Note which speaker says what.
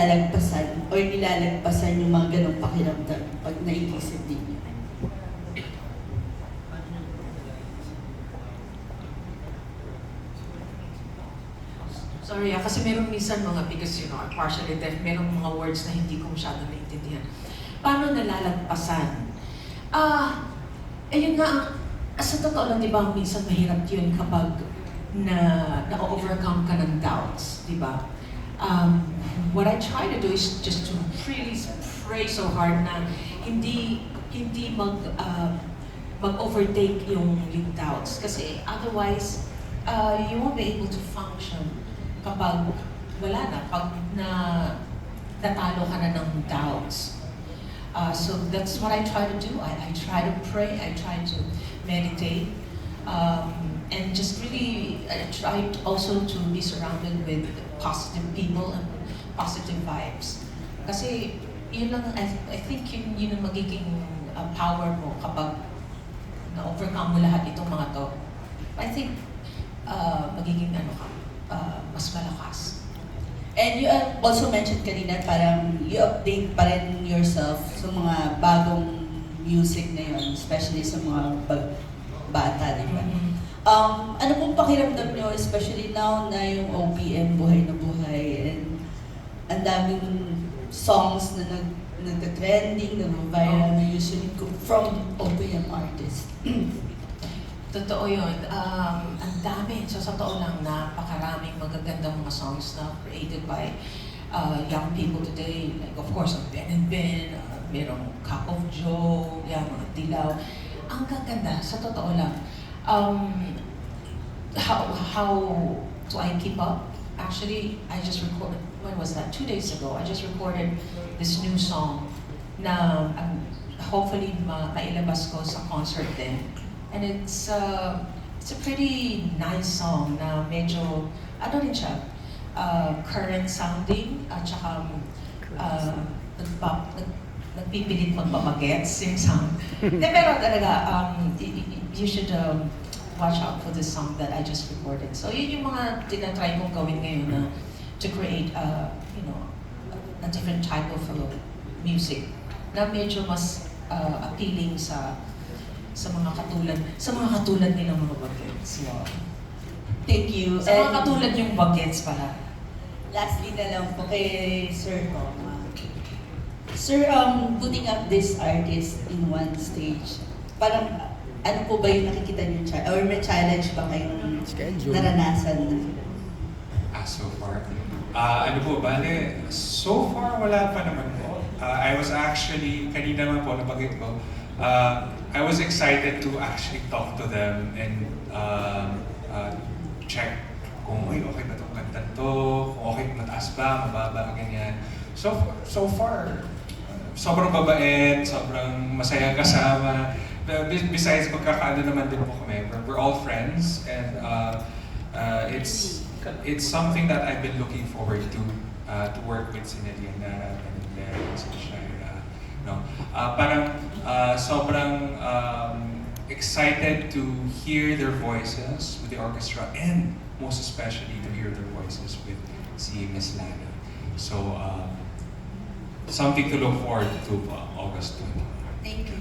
Speaker 1: nalalagpasan or nilalagpasan yung mga ganong pakiramdam pag naiisip ninyo?
Speaker 2: Sorry ah, kasi meron minsan mga, because you know, I'm partially deaf, merong mga words na hindi ko masyado naiintindihan. Paano nalalagpasan? Ah, ayun nga, ah, sa totoo lang, di ba, minsan mahirap yun kapag na na-overcome ka ng doubts, di ba? Um, what I try to do is just to really pray so hard na hindi hindi mag uh, mag-overtake yung, yung doubts. Kasi otherwise, uh, you won't be able to function kapag wala na, pag na natalo ka na ng doubts. Uh, so that's what I try to do. I, I try to pray, I try to meditate, um, and just really I try also to be surrounded with positive people and positive vibes. Kasi yun lang, I, I think yun, yun ang magiging uh, power mo kapag na-overcome mo lahat itong mga to. I think uh, magiging ano ka, uh, mas malakas.
Speaker 1: And you uh, also mentioned kanina parang you update pa rin yourself sa mga bagong music na yun, especially sa mga bag- bata, di ba? Um, ano pong pakiramdam nyo, especially now na yung OPM buhay na buhay and ang daming songs na nag nagka-trending, nag-viral na usually from OPM artists.
Speaker 2: Totoo yun. Um, ang dami. So, sa totoo lang, napakaraming magagandang mga songs na created by uh, young people today. Like, of course, ang Ben and Ben, uh, merong Cup of Joe, yan, mga Dilaw. Ang gaganda, sa totoo lang. Um, how, how do I keep up? Actually, I just recorded, when was that? Two days ago, I just recorded this new song na um, hopefully ma mailabas ko sa concert din. And it's uh, it's a pretty nice song na medyo, ano rin siya, uh, current sounding at saka uh, nagpa, nag, nagpipilit magpapagets yung sound. De, pero talaga, um, you should um, watch out for this song that I just recorded. So yun yung mga tinatry kong gawin ngayon na to create a, you know, a, a different type of uh, music na medyo mas uh, appealing sa sa mga katulad sa mga katulad nilang mga bagets. Wow.
Speaker 1: Thank you.
Speaker 2: Sa mga katulad yung bagets pala.
Speaker 1: lastly na lang po kay Sir Toma. Sir, um, putting up this artist in one stage, parang ano po ba yung nakikita niyo cha- or may challenge ba kayong
Speaker 3: Schedule.
Speaker 1: naranasan na?
Speaker 4: Ah, so far. Ah, ano po, bale, so far wala pa naman po. Ah, I was actually, kanina naman po, nabanggit ko, ah, I was excited to actually talk to them and um, uh, check kung, uy, okay ba itong kanta to? Kung okay, mataas ba, mababa, ganyan. So, so far, sobrang babait, sobrang masaya kasama. Besides, magkakaano naman din po kami. We're, all friends and uh, uh, it's it's something that I've been looking forward to uh, to work with si Neliana and Mary si Shaira. No? Uh, parang uh, sobrang um, excited to hear their voices with the orchestra and most especially to hear their voices with si Miss Lana. So um, something to look forward to uh, August 20.
Speaker 1: Thank you.